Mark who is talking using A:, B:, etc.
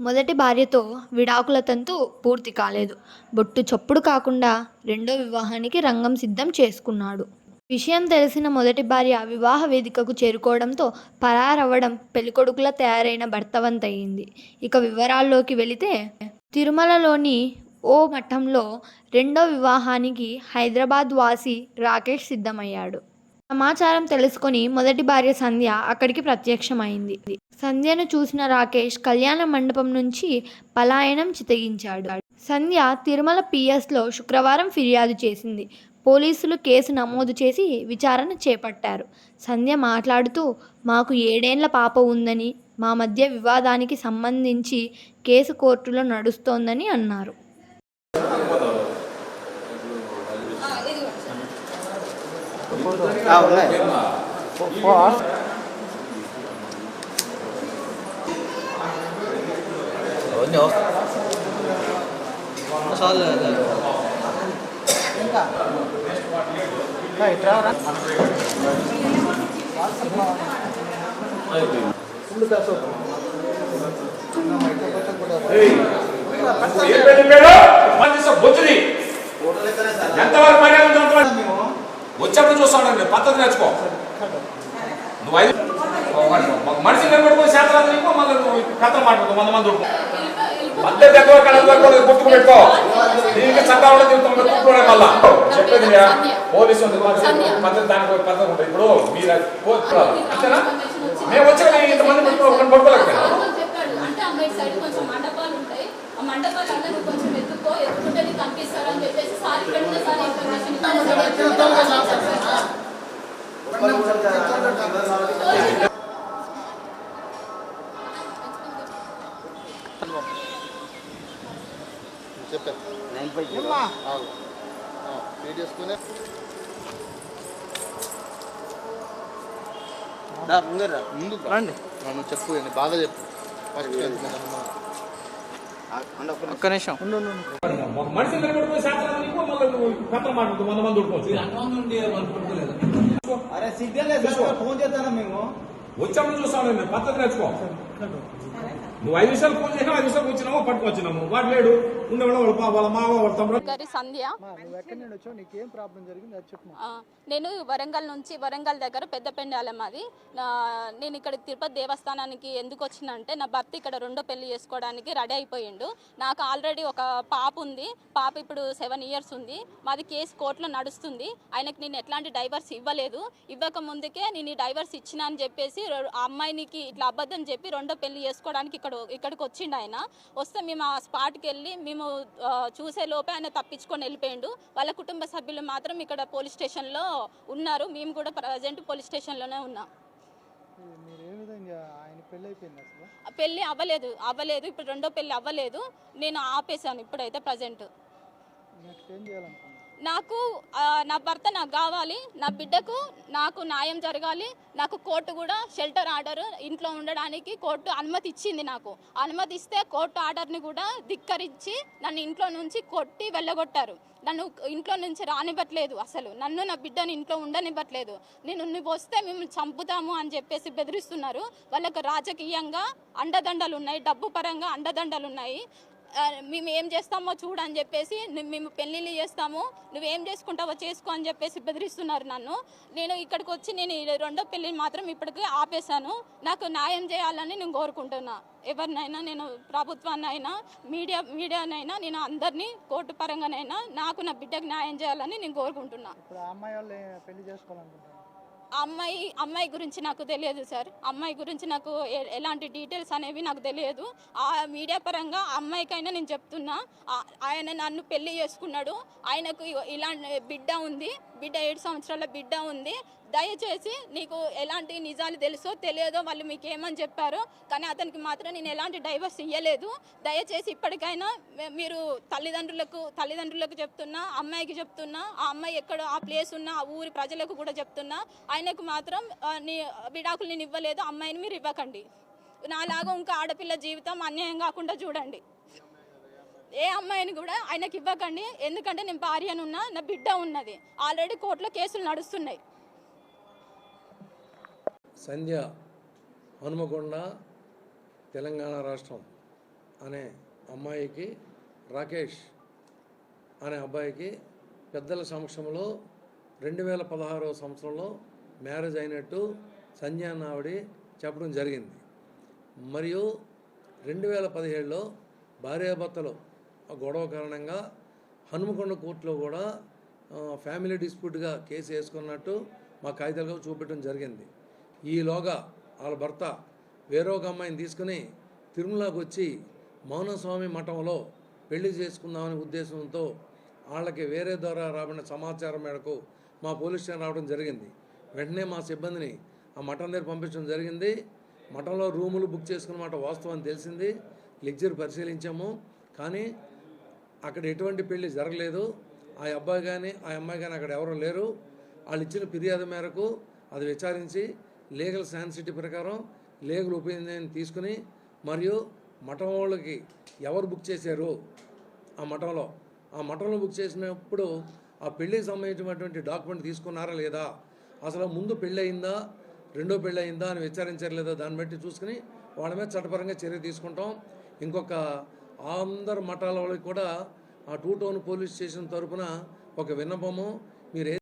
A: మొదటి భార్యతో విడాకుల తంతు పూర్తి కాలేదు. బొట్టు చప్పుడు కాకుండా రెండో వివాహానికి రంగం సిద్ధం చేసుకున్నాడు. విషయం తెలిసిన మొదటి భార్య వివాహ వేదికకు చేరుకోవడంతో పరారవ్వడం పెళ్ళికొడుకులా తయారైన భర్తవంతయింది ఇక వివరాల్లోకి వెళితే తిరుమలలోని ఓ మఠంలో రెండో వివాహానికి హైదరాబాద్ వాసి రాకేష్ సిద్ధమయ్యాడు. సమాచారం తెలుసుకొని మొదటి భార్య సంధ్య అక్కడికి ప్రత్యక్షమైంది. సంధ్యను చూసిన రాకేష్ కళ్యాణ మండపం నుంచి పలాయనం చితగించాడు సంధ్య తిరుమల పిఎస్లో శుక్రవారం ఫిర్యాదు చేసింది. పోలీసులు కేసు నమోదు చేసి విచారణ చేపట్టారు. సంధ్య మాట్లాడుతూ మాకు ఏడేండ్ల పాప ఉందని మా మధ్య వివాదానికి సంబంధించి కేసు కోర్టులో నడుస్తోందని అన్నారు.
B: 언요. చాలు
C: ఏం పెళ్లి పేరు మంచి బొచ్చుది ఎంతవరకు మర్యాద ఉందో అంతవరకు వచ్చేప్పుడు చూస్తానండి పద్ధతి నేర్చుకో నువ్వు ఐదు మనిషి నిలబెట్టుకుని శాతం నీకు మళ్ళీ నువ్వు కథలు మాట్లాడుకో వంద మంది ఉడుకో పద్ధతి ఎంతవరకు ఎంతవరకు గుర్తుకు పెట్టుకో దీనికి చట్టాలు గుర్తుకోవడం మళ్ళా చెప్పేది. పోలీసు పద్ధతి దానికి పద్ధతి ఉంటుంది ఇప్పుడు మీరు అంతేనా మేము వచ్చాక ఇంతమంది పట్టుకోలేకపోయినా
D: మండపాలు ఉంటాయి ఆ మండపాలు అందరూ కొంచెం ఎత్తుకో ఎత్తుకుంటే నీకు కనిపిస్తారు అని చెప్పేసి సార్ ఇక్కడ సార్ ఇన్ఫర్మేషన్
B: ముందు
E: రండి
B: నన్ను చెప్పు ఏంటి బాగా చెప్పు
E: ఒక్క నిమిషం
C: ఒక మనిషి శాతం మళ్ళీ మాట్లాడుకో వంద మంది ఉడుకోవచ్చు
F: సిగ్నల్ ఫోన్ చేస్తాను మేము?
C: వచ్చాము చూస్తాను మేము పద్ధతి నేర్చుకో. నువ్వు ఐదు నిమిషాలు ఫోన్ చేసినా ఐదు నిమిషాలు వచ్చినాము పట్టుకొచ్చినాము. వాడు లేడు. వాళ్ళ మావ వాళ్ళ తమ్ముడు.
D: గారి సంధ్య. నేను వరంగల్ నుంచి వరంగల్ దగ్గర పెద్ద పెండాలం అది. నా- నేను ఇక్కడ తిరుపతి దేవస్థానానికి ఎందుకు వచ్చినంటే నా భర్త ఇక్కడ రెండో పెళ్ళి చేసుకోవడానికి రెడీ అయిపోయిండు. నాకు ఆల్రెడీ ఒక పాప ఉంది. పాప ఇప్పుడు సెవెన్ ఇయర్స్ ఉంది. మాది కేసు కోర్టులో నడుస్తుంది. ఆయనకి నేను ఎట్లాంటి డైవర్స్ ఇవ్వలేదు. ఇవ్వక ముందుకే నేను ఈ డైవర్స్ ఇచ్చిన అని చెప్పేసి ఆ అమ్మాయినికి ఇట్లా అబద్ధం చెప్పి రెండో పెళ్ళి చేసుకోవడానికి ఇక్కడ ఇక్కడికి వచ్చిండు ఆయన. వస్తే మేము ఆ స్పాట్కి వెళ్ళి మేము చూసే లోపే ఆయన తప్పించుకొని వెళ్ళిపోయిండు. వాళ్ళ కుటుంబ సభ్యులు మాత్రం ఇక్కడ పోలీస్ స్టేషన్లో ఉన్నారు. మేము కూడా ప్రజెంట్ పోలీస్ స్టేషన్లోనే ఉన్నాం.
F: పెళ్ళి
D: అవ్వలేదు అవ్వలేదు. ఇప్పుడు రెండో పెళ్ళి అవ్వలేదు. నేను ఆపేశాను ఇప్పుడైతే ప్రజెంట్ నాకు నా భర్త నాకు కావాలి నా బిడ్డకు నాకు న్యాయం జరగాలి నాకు కోర్టు కూడా షెల్టర్ ఆర్డర్ ఇంట్లో ఉండడానికి కోర్టు అనుమతి ఇచ్చింది నాకు. అనుమతి ఇస్తే కోర్టు ఆర్డర్ని కూడా ధిక్కరించి నన్ను ఇంట్లో నుంచి కొట్టి వెళ్ళగొట్టారు. నన్ను ఇంట్లో నుంచి రానివ్వట్లేదు అసలు. నన్ను నా బిడ్డను ఇంట్లో ఉండనివ్వట్లేదు. నేను నువ్వు వస్తే మేము చంపుతాము అని చెప్పేసి బెదిరిస్తున్నారు. వాళ్ళకు రాజకీయంగా అండదండలు ఉన్నాయి డబ్బు పరంగా అండదండలు ఉన్నాయి. మేము ఏం చేస్తామో చూడని చెప్పేసి మేము పెళ్ళిళ్ళు చేస్తాము నువ్వేం చేసుకుంటావో చేసుకో అని చెప్పేసి బెదిరిస్తున్నారు నన్ను. నేను ఇక్కడికి వచ్చి నేను రెండో పెళ్ళిని మాత్రం ఇప్పటికీ ఆపేశాను. నాకు న్యాయం చేయాలని నేను కోరుకుంటున్నా. ఎవరినైనా నేను ప్రభుత్వాన్నైనా మీడియా మీడియానైనా నేను అందరినీ కోర్టు పరంగానైనా నాకు నా బిడ్డకు న్యాయం చేయాలని నేను కోరుకుంటున్నా.
F: ఇప్పుడు అమ్మాయి
D: ఆ అమ్మాయి అమ్మాయి గురించి నాకు తెలియదు సార్. అమ్మాయి గురించి నాకు ఎలాంటి డీటెయిల్స్ అనేవి నాకు తెలియదు. ఆ మీడియా పరంగా అమ్మాయికైనా నేను చెప్తున్నా. ఆయన నన్ను పెళ్ళి చేసుకున్నాడు. ఆయనకు ఇలాంటి బిడ్డ ఉంది. బిడ్డ ఏడు సంవత్సరాల బిడ్డ ఉంది. దయచేసి నీకు ఎలాంటి నిజాలు తెలుసో తెలియదో వాళ్ళు మీకు ఏమని చెప్పారో కానీ అతనికి మాత్రం నేను ఎలాంటి డైవర్స్ ఇవ్వలేదు దయచేసి ఇప్పటికైనా మీరు తల్లిదండ్రులకు తల్లిదండ్రులకు చెప్తున్నా అమ్మాయికి చెప్తున్నా ఆ అమ్మాయి ఎక్కడ ఆ ప్లేస్ ఉన్న ఆ ఊరి ప్రజలకు కూడా చెప్తున్నా ఆయనకు మాత్రం నీ విడాకులు నేను ఇవ్వలేదు అమ్మాయిని మీరు ఇవ్వకండి. నాలాగా ఇంకా ఆడపిల్ల జీవితం అన్యాయం కాకుండా చూడండి. ఏ అమ్మాయిని కూడా ఆయనకి ఇవ్వకండి. ఎందుకంటే నేను భార్యనున్నా నా బిడ్డ ఉన్నది. ఆల్రెడీ కోర్టులో కేసులు నడుస్తున్నాయి.
G: సంధ్య హనుమకొండ తెలంగాణ రాష్ట్రం
E: అనే అమ్మాయికి రాకేష్ అనే అబ్బాయికి పెద్దల సమక్షంలో రెండు వేల పదహారవ సంవత్సరంలో మ్యారేజ్ అయినట్టు సంధ్యా నావిడి చెప్పడం జరిగింది. మరియు రెండు వేల పదిహేడులో భార్యాభర్తలు గొడవ కారణంగా హనుమకొండ కోర్టులో కూడా ఫ్యామిలీ డిస్ప్యూట్గా కేసు వేసుకున్నట్టు మా కాగితాలుగా చూపెట్టడం జరిగింది. ఈలోగా వాళ్ళ భర్త వేరే ఒక అమ్మాయిని తీసుకుని తిరుమలకు వచ్చి మౌనస్వామి మఠంలో పెళ్ళి చేసుకుందామనే ఉద్దేశంతో వాళ్ళకి వేరే ద్వారా రాబడిన సమాచారం మేరకు మా పోలీస్ స్టేషన్ రావడం జరిగింది. వెంటనే మా సిబ్బందిని ఆ మఠం దగ్గర పంపించడం జరిగింది. మఠంలో రూములు బుక్ చేసుకున్న మాట వాస్తవం తెలిసింది. లెక్చర్ పరిశీలించాము. కానీ అక్కడ ఎటువంటి పెళ్ళి జరగలేదు. ఆ అబ్బాయి కానీ ఆ అమ్మాయి కానీ అక్కడ ఎవరు లేరు. వాళ్ళు ఇచ్చిన ఫిర్యాదు మేరకు అది విచారించి లీగల్ శాన్సిటీ ప్రకారం లీగల్ ఒపీనియన్ తీసుకుని మరియు మఠం వాళ్ళకి ఎవరు బుక్ చేశారు ఆ మఠంలో? ఆ మఠంలో బుక్ చేసినప్పుడు ఆ పెళ్ళికి సంబంధించినటువంటి డాక్యుమెంట్ తీసుకున్నారా లేదా? అసలు ముందు పెళ్ళి అయిందా? రెండో పెళ్ళి అయిందా అని విచారించారు లేదా? దాన్ని బట్టి చూసుకుని వాళ్ళ మీద చట్టపరంగా చర్య తీసుకుంటాం. ఇంకొక అందరు మఠాల వాళ్ళకి కూడా ఆ టూ టౌన్ పోలీస్ స్టేషన్ తరఫున ఒక విన్నపము. మీరు